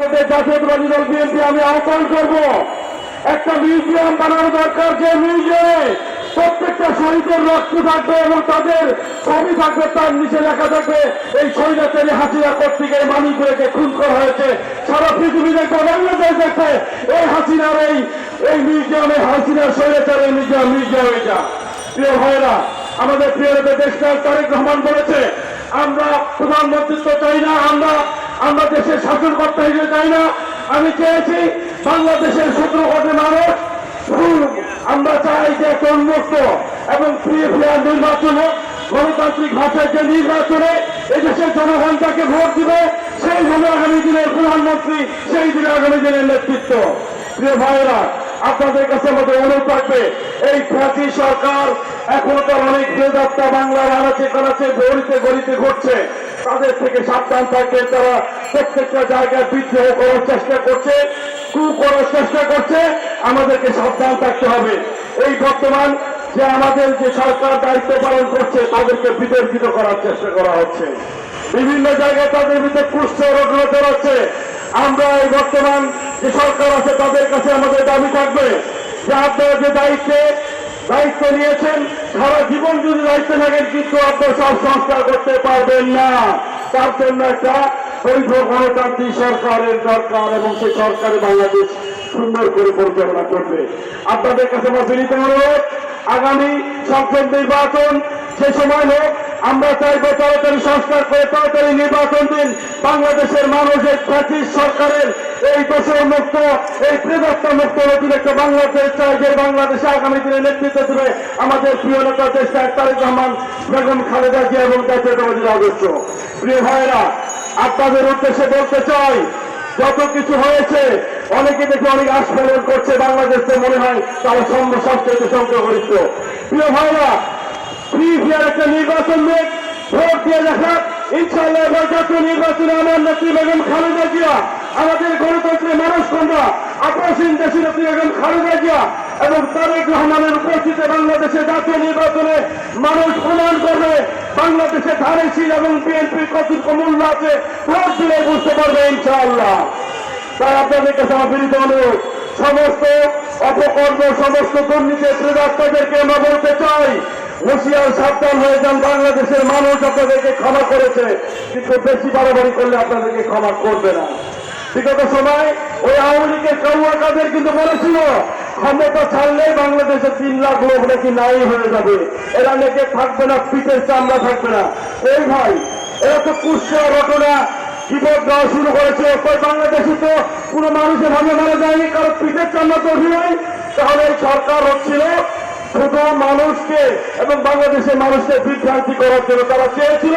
জাতীয়তাবাদী দল বিএনপি, আমি আহ্বান করব, একটা মিউজিয়াম বানানো দরকার, যে মিউজিয়ামে প্রত্যেকটা শহীদের রক্ত থাকবে এবং তাদের ছবি থাকবে, তার নিচে লেখা থাকবে, এই হাসিনা কর্তৃক এই মানুষগুলোকে খুন করা হয়েছে। সারা পৃথিবী বাংলাদেশ এই হাসিনার এই এই মিউজিয়ামে হাসিনার মিউজিয়াম মিউজিয়াম এটা। প্রিয় ভাইরা আমাদের প্রিয় দেশনায়ক তারেক রহমান বলেছে, আমরা প্রধানমন্ত্রিত্ব চাই না, আমরা আমরা দেশের শাসনকর্তা হিসেবে চাই না। আমি চেয়েছি বাংলাদেশের সতেরো কোটি মানুষ। আমরা চাই যে উন্মুক্ত এবং ফ্রি ফেয়ার নির্বাচন হোক গণতান্ত্রিক ভাষায় যে নির্বাচনে এদেশের জনগণ তাকে ভোট দিবে, সেই হবে আগামী দিনের প্রধানমন্ত্রী, সেই দিনে আগামী দিনের নেতৃত্ব। প্রিয় ভাইয়েরা, আপনাদের কাছে আমাদের অনুরোধ থাকবে, এই ফ্যাসি সরকার এখনও তার অনেক বেদাত্তা বাংলার আনাচে কানাচে গড়িতে গড়িতে ঘটছে। তাদের থেকে সাবধান থাকবেন তারা প্রত্যেকটা জায়গায় বিদ্রোহ করার চেষ্টা করছে, কু করার চেষ্টা করছে, আমাদেরকে সাবধান থাকতে হবে। এই বর্তমান যে আমাদের যে সরকার দায়িত্ব পালন করছে, তাদেরকে বিতর্কিত করার চেষ্টা করা হচ্ছে। বিভিন্ন জায়গায় তাদের ভিতরে পুষ্ট রোগ হচ্ছে। আমরা এই বর্তমান যে সরকার আছে, তাদের কাছে আমাদের দাবি থাকবে যে আপনারা যে দায়িত্বে দায়িত্ব নিয়েছেন, সারা জীবন যদি দায়িত্বে থাকেন, কিন্তু আপনারা সব সংস্কার করতে পারবেন না। তার জন্য একটা বৈধ গণতান্ত্রিক সরকারের দরকার এবং সেই সরকারে বাংলাদেশ সুন্দর করে পরিচালনা করবে। আপনাদের কাছে আমার বিনীত অনুরোধ, আগামী সংসদ নির্বাচন সে সময় হোক, আমরা চাইব তাড়াতাড়ি সংস্কার করে, তাড়াতাড়ি নির্বাচন দিন। বাংলাদেশের মানুষের প্রাচীর সরকারের এই দোষর মুক্ত, এই প্রেদত্তা মুক্ত নতুন একটা বাংলাদেশ চাই যে বাংলাদেশে আগামী দিনে নেতৃত্ব দেবে আমাদের প্রিয় নেতা দেশ নায়ক তারেক রহমান, বেগম খালেদা জিয়া এবং জাতীয়তাবাদী আদর্শ প্রিয় ভাইয়েরা, আপনাদের উদ্দেশ্যে বলতে চাই, যত কিছু হয়েছে, অনেকে দেখে অনেক আস্ফালন করছে, বাংলাদেশে মনে হয় তারা সবচেয়ে সংখ্যাগরিষ্ঠ। প্রিয় ভাইরা ফ্রি ফেয়ার একটা নির্বাচন দেখ ভোট দিয়ে দেখা ইনশাল্লাহ নির্বাচনে আমার নেত্রী বেগম খালেদা জিয়া আমাদের গণতন্ত্রের মানুষ কন্যা আপসীন দেশের বেগম খালেদা জিয়া এবং তারেক রহমানের উপস্থিতিতে বাংলাদেশে জাতীয় নির্বাচনে মানুষ প্রমাণ করবে, বাংলাদেশে ধারেশীল এবং বিএনপির কতটুকু মূল্য আছে ভোট দিলে বুঝতে পারবে ইনশাআল্লাহ। তাই আপনাদের কাছে আমার বিনীত অনুরোধ, সমস্ত অপকর্ম, সমস্ত দুর্নীতির প্রেদাত্মাদেরকে আমরা বলতে চাই, হুঁশিয়ার, সাবধান হয়ে যান, বাংলাদেশের মানুষ আপনাদেরকে ক্ষমা করেছে, কিন্তু বেশি বাড়াবাড়ি করলে আপনাদেরকে ক্ষমা করবে না। বিগত সময় ওই আওয়ামী লীগের কাদের কিন্তু বলেছিল, ক্ষমতা ছাড়লে বাংলাদেশে তিন লাখ লোক নাকি নাই হয়ে যাবে। এরা নাকি থাকবে না, পিঠের চামড়া থাকবে না। এই ভাই, এরা তো কুষ্টিয়া ঘটনা বিপদ দেওয়া শুরু করেছে। ওই বাংলাদেশে তো কোনো মানুষের ভাবে মারা যায়নি, কারণ পিঠের চামড়া তৈরি হয় তাহলে এই সরকার হচ্ছিল শুধু মানুষকে এবং বাংলাদেশের মানুষকে বিভ্রান্তি করার জন্য তারা চেয়েছিল